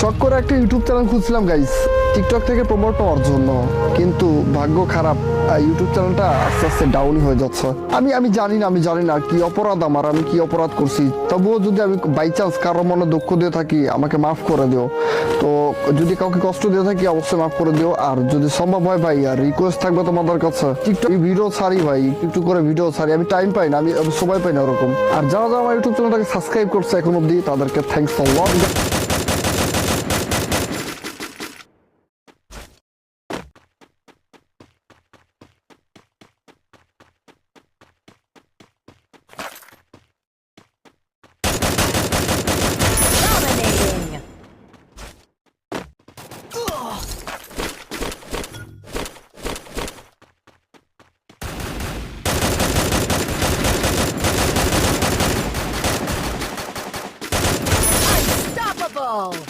শখ করে একটা ইউটিউব চ্যানেল খুঁজছিলাম গাইস টিকটক থেকে প্রমোট পাওয়ার জন্য। কিন্তু ভাগ্য খারাপ ইউটিউব চ্যানেলটা আস্তে আস্তে ডাউন হয়ে যাচ্ছে। আমি আমি জানি না, আমি জানি না কি অপরাধ আমার, আমি কি অপরাধ করছি। তবুও যদি আমি বাই চান্স কারোর মনে দুঃখ দিয়ে থাকি, আমাকে মাফ করে দিও। তো যদি কাউকে কষ্ট দিয়ে থাকি, অবশ্যই মাফ করে দিও। আর যদি সম্ভব হয় ভাই, আর রিকোয়েস্ট থাকবে তোমাদের কাছে টিকটক ভিডিও ছাড়ি ভাই, একটু করে ভিডিও ছাড়ি। আমি টাইম পাই না, আমি সময় পাই না ওরকম। আর যারা যারা আমার ইউটিউব চ্যানেলটাকে সাবস্ক্রাইব করছে এখন অব্দি তাদেরকে থ্যাংকস ফর ওয়াচ Wow!